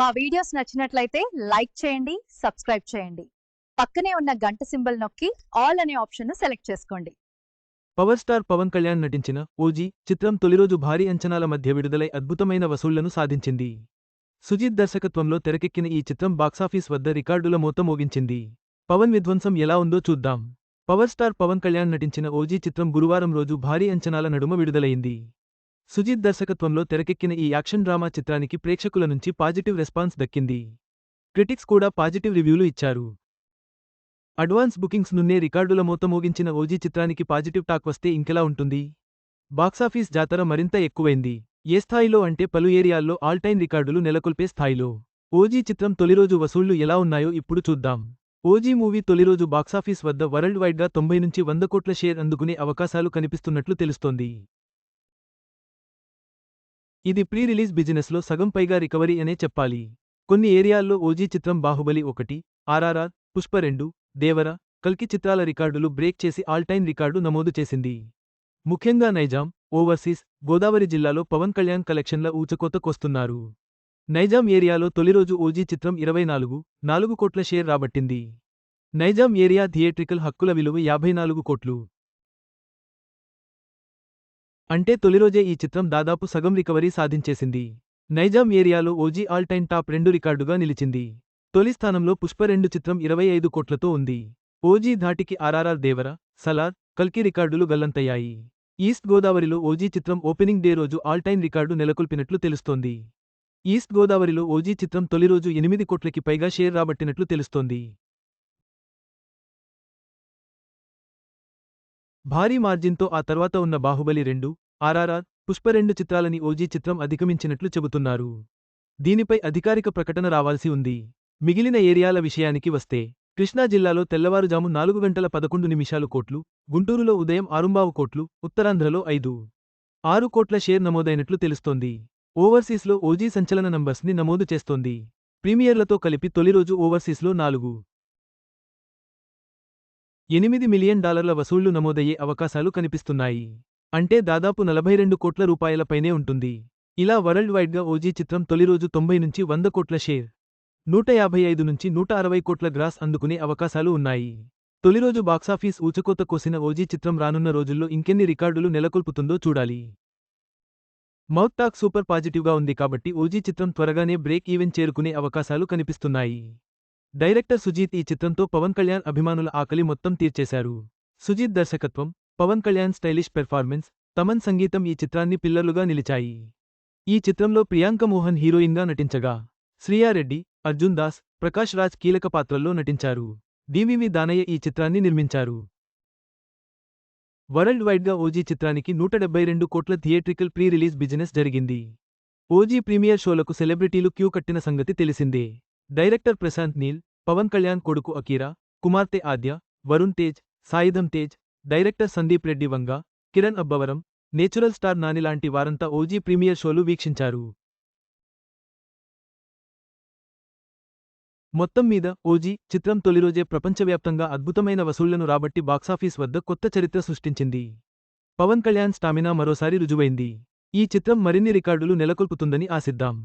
మా వీడియోస్ నచ్చినట్లయితే లైక్ చేయండి సబ్స్క్రైబ్ చేయండి. పక్కనే ఉన్న గంట సింబల్ నొక్కి ఆల్ అనే ఆప్షన్ను సెలెక్ట్ చేసుకోండి. పవర్ స్టార్ పవన్ కళ్యాణ్ నటించిన ఓజీ చిత్రం తొలిరోజు భారీ అంచనాల మధ్య విడుదలై అద్భుతమైన వసూళ్ళను సాధించింది. సుజీత్ దర్శకత్వంలో తెరకెక్కిన ఈ చిత్రం బాక్సాఫీస్ వద్ద రికార్డుల మోత మోగించింది. పవన్ విధ్వంసం ఎలా ఉందో చూద్దాం. పవర్ స్టార్ పవన్ కళ్యాణ్ నటించిన ఓజీ చిత్రం గురువారం రోజు భారీ అంచనాల నడుమ విడుదలైంది. సుజీత్ దర్శకత్వంలో తెరకెక్కిన ఈ యాక్షన్ డ్రామా చిత్రానికి ప్రేక్షకుల నుంచి పాజిటివ్ రెస్పాన్స్ దక్కింది. క్రిటిక్స్ కూడా పాజిటివ్ రివ్యూలు ఇచ్చారు. అడ్వాన్స్ బుకింగ్స్ నున్నే రికార్డుల మోతమోగించిన ఓజీ చిత్రానికి పాజిటివ్ టాక్ వస్తే ఇంకెలా ఉంటుంది? బాక్సాఫీస్ జాతర మరింత ఎక్కువైంది. ఏ స్థాయిలో అంటే పలు ఏరియాల్లో ఆల్టైన్ రికార్డులు నెలకొల్పే స్థాయిలో. ఓజీ చిత్రం తొలిరోజు వసూళ్ళు ఎలా ఉన్నాయో ఇప్పుడు చూద్దాం. ఓజీ మూవీ తొలిరోజు బాక్సాఫీస్ వద్ద వరల్డ్ వైడ్గా తొంభై నుంచి వంద కోట్ల షేర్ అందుకునే అవకాశాలు కనిపిస్తున్నట్లు తెలుస్తోంది. ఇది ప్రీ రిలీజ్ బిజినెస్లో సగం పైగా రికవరీ అనే చెప్పాలి. కొన్ని ఏరియాల్లో ఓజీ చిత్రం బాహుబలి ఒకటి ఆర్ఆర్ఆర్ పుష్ప రెండు దేవర కల్కి చిత్రాల రికార్డులు బ్రేక్ చేసి ఆల్టైమ్ రికార్డు నమోదు చేసింది. ముఖ్యంగా నైజాం ఓవర్సీస్ గోదావరి జిల్లాలో పవన్ కళ్యాణ్ కలెక్షన్ల ఊచకోతకొస్తున్నారు నైజాం ఏరియాలో తొలిరోజు ఓజీ చిత్రం ఇరవై నాలుగు నాలుగు కోట్ల షేర్ రాబట్టింది. నైజాం ఏరియా థియేట్రికల్ హక్కుల విలువ యాభై నాలుగు కోట్లు. అంటే తొలిరోజే ఈ చిత్రం దాదాపు సగం రికవరీ సాధించేసింది. నైజాం ఏరియాలో ఓజీ ఆల్ టైమ్ టాప్ రెండు రికార్డుగా నిలిచింది. తొలి స్థానంలో పుష్ప రెండు చిత్రం ఇరవై ఐదు కోట్లతో ఉంది. ఓజీ ధాటికి ఆర్ఆర్ఆర్ దేవర సలార్ కల్కి రికార్డులు గల్లంతయ్యాయి. ఈస్ట్ గోదావరిలో ఓజీ చిత్రం ఓపెనింగ్ డే రోజు ఆల్టైన్ రికార్డు నెలకొల్పినట్లు తెలుస్తోంది. ఈస్ట్ గోదావరిలో ఓజీ చిత్రం తొలి రోజు ఎనిమిది కోట్లకి పైగా షేర్ రాబట్టినట్లు తెలుస్తోంది. భారీ మార్జిన్తో ఆ తర్వాత ఉన్న బాహుబలి రెండు ఆర్ఆర్ఆర్ పుష్ప రెండు చిత్రాలని ఓజీ చిత్రం అధిగమించినట్లు చెబుతున్నారు. దీనిపై అధికారిక ప్రకటన రావాల్సి ఉంది. మిగిలిన ఏరియాల విషయానికి వస్తే కృష్ణా జిల్లాలో తెల్లవారుజాము నాలుగు గంటల పదకొండు నిమిషాలు కోట్లు గుంటూరులో ఉదయం ఆరుంబావు కోట్లు ఉత్తరాంధ్రలో ఐదు. ఆరు కోట్ల షేర్ నమోదైనట్లు తెలుస్తోంది. ఓవర్సీస్లో ఓజీ సంచలన నంబర్స్ని నమోదు చేస్తోంది. ప్రీమియర్లతో కలిపి తొలిరోజు ఓవర్సీస్లో నాలుగు. ఎనిమిది మిలియన్ డాలర్ల వసూళ్ళు నమోదయ్యే అవకాశాలు కనిపిస్తున్నాయి. అంటే దాదాపు నలభై రెండు కోట్ల రూపాయలపైనే ఉంటుంది. ఇలా వరల్డ్ వైడ్గా ఓజీ చిత్రం తొలిరోజు తొంభై నుంచి వంద కోట్ల షేర్ నూట యాభై ఐదు నుంచి నూట అరవై కోట్ల గ్రాస్ అందుకునే అవకాశాలు ఉన్నాయి. తొలిరోజు బాక్సాఫీస్ ఊచకోత కోసిన ఓజీ చిత్రం రానున్న రోజుల్లో ఇంకెన్ని రికార్డులు నెలకొల్పుతుందో చూడాలి. మౌత్ టాక్ సూపర్ పాజిటివ్గా ఉంది కాబట్టి ఓజీ చిత్రం త్వరగానే బ్రేక్ ఈవెన్ చేరుకునే అవకాశాలు కనిపిస్తున్నాయి. డైరెక్టర్ సుజీత్ ఈ చిత్రంతో పవన్ కళ్యాణ్ అభిమానుల ఆకలి మొత్తం తీర్చేశారు. సుజీత్ దర్శకత్వం పవన్ కళ్యాణ్ స్టైలిష్ పెర్ఫార్మెన్స్ తమన్ సంగీతం ఈ చిత్రాన్ని పిల్లర్లుగా నిలిచాయి. ఈ చిత్రంలో ప్రియాంక మోహన్ హీరోయిన్గా నటించగా శ్రీయారెడ్డి అర్జున్ దాస్ ప్రకాష్ రాజ్ కీలక పాత్రల్లో నటించారు. డివివి దానయ్య ఈ చిత్రాన్ని నిర్మించారు. వరల్డ్ వైడ్గా ఓజీ చిత్రానికి నూట డెబ్బై రెండు కోట్ల థియేట్రికల్ ప్రీ రిలీజ్ బిజినెస్ జరిగింది. ఓజీ ప్రీమియర్ షోలకు సెలబ్రిటీలు క్యూ కట్టిన సంగతి తెలిసిందే. డైరెక్టర్ ప్రశాంత్ నీల్ పవన్ కళ్యాణ్ కొడుకు అకీరా కుమార్తె Aadya Varun Tej సాయుధం Tej director Sandeep Reddy Vanga Kiran Abbavaram natural star Nani లాంటి వారంతా ఓజీ ప్రీమియర్ షోలు వీక్షించారు. మొత్తం మీద ఓజీ చిత్రం తొలిరోజే ప్రపంచవ్యాప్తంగా అద్భుతమైన వసూళ్ళను రాబట్టి బాక్సాఫీస్ వద్ద కొత్త చరిత్ర సృష్టించింది. పవన్ కళ్యాణ్ స్టామినా మరోసారి రుజువైంది. ఈ చిత్రం మరిన్ని రికార్డులు నెలకొల్పుతుందని ఆశిద్దాం.